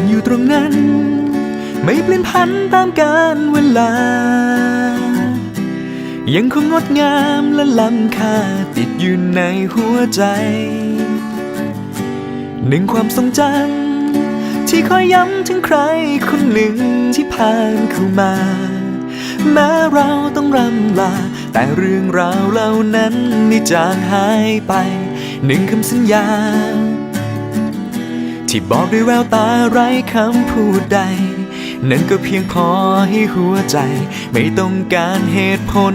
ยังอยู่ตรงนั้น ไม่เปลี่ยนพันตามกาลเวลา ยังคงงดงามและล้ำค่าติดอยู่ในหัวใจ หนึ่งความทรงจำที่คอยย้ำถึงใครคนหนึ่งที่ผ่านเข้ามา แม้เราต้องรำลา แต่เรื่องราวเหล่านั้นไม่จางหายไป หนึ่งคำสัญญา ที่บอกด้วยแววตาไร้คำพูดใด นั่นก็เพียงพอให้หัวใจ ไม่ต้องการเหตุผล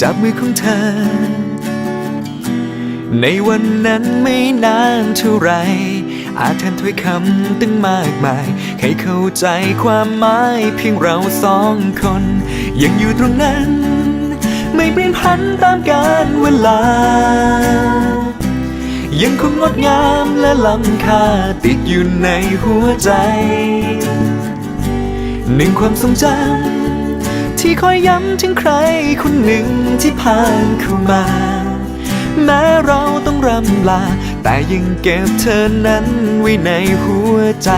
จับมือของเธอ ในวันนั้นไม่นานเท่าไร อาจแทนถ้อยคำตั้งมากมาย ให้เข้าใจความหมายเพียงเราสองคน ยังอยู่ตรงนั้น ไม่เปลี่ยนพันตามกาลเวลา ยังคงงดงามและล้ำค่าติดอยู่ในหัวใจ หนึ่งความทรงจำที่คอยย้ำถึงใครคนหนึ่งที่ผ่านเข้ามาแม้เราต้องรำลา แต่ยังเก็บเธอนั้นไว้ในหัวใจ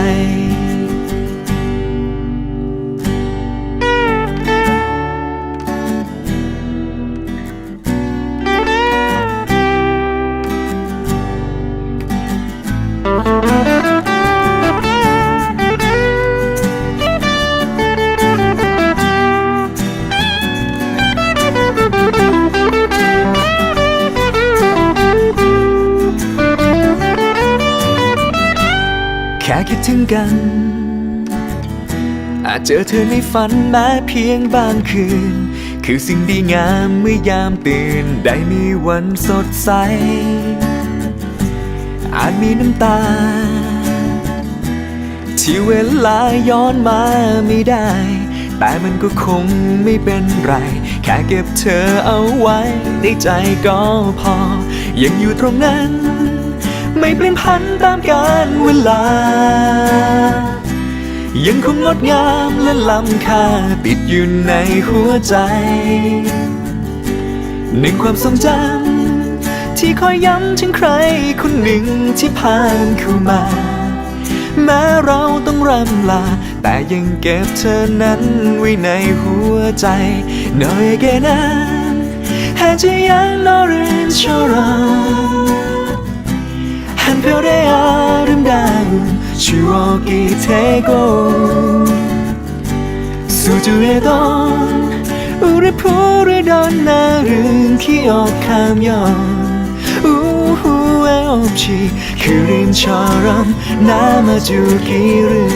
ค่คิดถึงกัน อาจเจอเธอในฝันแม้เพียงบางคืน คือสิ่งดีงามเมื่อยามตื่น ได้มีวันสดใส อาจมีน้ำตา ที่เวลาย้อนมาไม่ได้ แต่มันก็คงไม่เป็นไร แค่เก็บเธอเอาไว้ในใจก็พอ ยังอยู่ตรงนั้น ไม่เปลี่ยนพันตามกาลเวลา ยังคงงดงามและล้ำค่าติดอยู่ในหัวใจ หนึ่งความทรงจำที่คอยย้ำถึงใครคนหนึ่งที่ผ่านเข้ามา แม้เราต้องร่ำลา แต่ยังเก็บเธอนั้นไว้ในหัวใจหน่อยแกนั้น her ciğer narin şarap 한편의 아름다운 추억이 되고 수주했던 우리 부르던 날은 기억하면 후회 없이 그림처럼 남아주기를